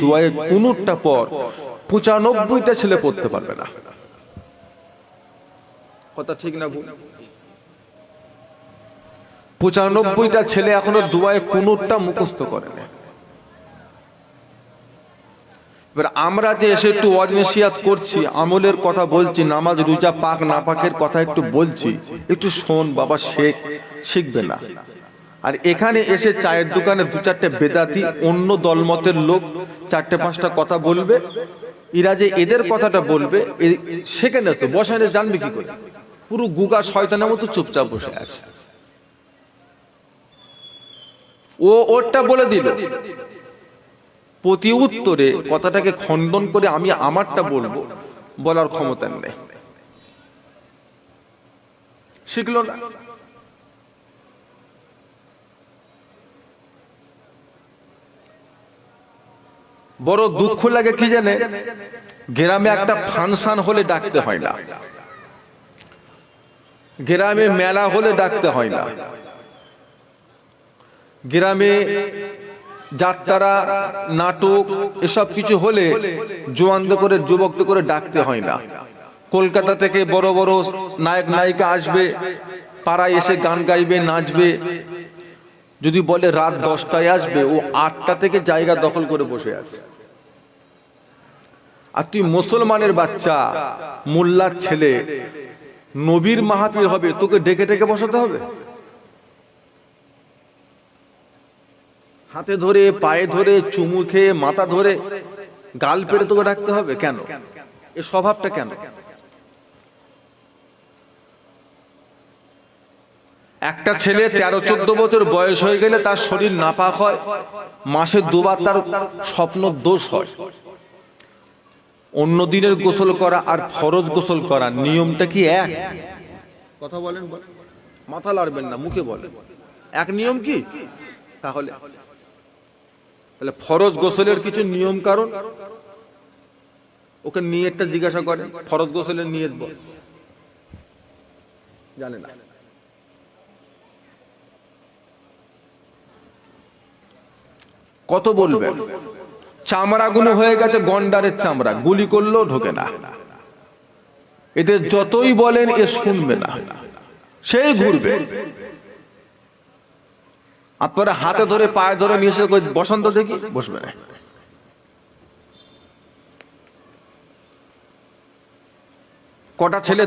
দুয়ায়ে কুনুরটা পর পঁচানব্বইটা ছেলে পড়তে পারবে না। কথা ঠিক না পঁচানব্বইটা ছেলে এখনও দুয়ায়ে কুনুরটা মুখস্থ করে না এবার আমরা যে এসে একটু অজনেসিয়াত করছি, আমলের কথা বলছি, নামাজ, রোজা, পাক না পাকের কথা একটু বলছি, একটু শোন বাবা, শেখ, শিখবে না। আর এখানে এসে চায়ের দোকানে দু চারটে বেদাতি, অন্য দলমতের লোক, চারটে পাঁচটা কথা বলবে। এরা যে এদের কথাটা বলবে সেখানে তো বসানে জানবে কি করে? পুরো গুগা শয়তানের মতো চুপচাপ বসে আছে। ও ওরটা বলে দিল, প্রতি উত্তরে কথাটাকে খণ্ডন করে আমি আমারটা বলব, বলার ক্ষমতা নেই। শিখলো না? বড় দুঃখ লাগে কি জানে? গ্রামে একটা ফাংশন হলে ডাকতে হয় না। গ্রামে মেলা হলে ডাকতে হয় না। গ্রামে যাত্রা নাটক, এসব কিছু হলে জোয়ানদের করে, যুবকদের করে ডাকতে হয় না। কলকাতা থেকে বড় বড় নায়ক, নায়িকা আসবে, পাড়ায় এসে গান গাইবে, নাচবে। যদি বলে রাত দশটায় আসবে, ও আটটা থেকে জায়গা দখল করে বসে আছে। আর তুই মুসলমানের বাচ্চা, মোল্লার ছেলে, নবীর মাহাপীর হবে, তোকে ডেকে ডেকে বসাতে হবে? হাতে ধরে, পায়ে ধরে, চুমু খেয়ে, মাথা ধরে, গাল পেড়ে তোকে ডাকতে হবে কেন? এ স্বভাবটা কেন? একটা ছেলে তেরো চোদ্দ বছর বয়স হয়ে গেলে তার শরীর নাপাক হয়, মাসে দুবার তার স্বপ্ন দোষ হয়। অন্য দিনের গোসল করা আর ফরজ গোসল করা, নিয়মটা কি এক? কথা বলেন। মাথা লাড়বেন না, মুখে বলেন। এক নিয়ম কি? তাহলে তাহলে ফরজ গোসলের কিছু নিয়ম কারণ? ওকে নিয়তটা জিজ্ঞাসা করেন, ফরজ গোসলের নিয়ত বল। জানে না। কত বলবেন? চামড়াগুলো হয়ে গেছে গন্ডারের চামড়া। গুলি করলেও ঢোকে না। এদের যতই বলেন, এ শুনবে না। সেই ঘুরবে। আপনারা হাতে ধরে, পায়ে ধরে নিয়ে এসে বসন্ত দেখি, বসবে না। কটা ছেলে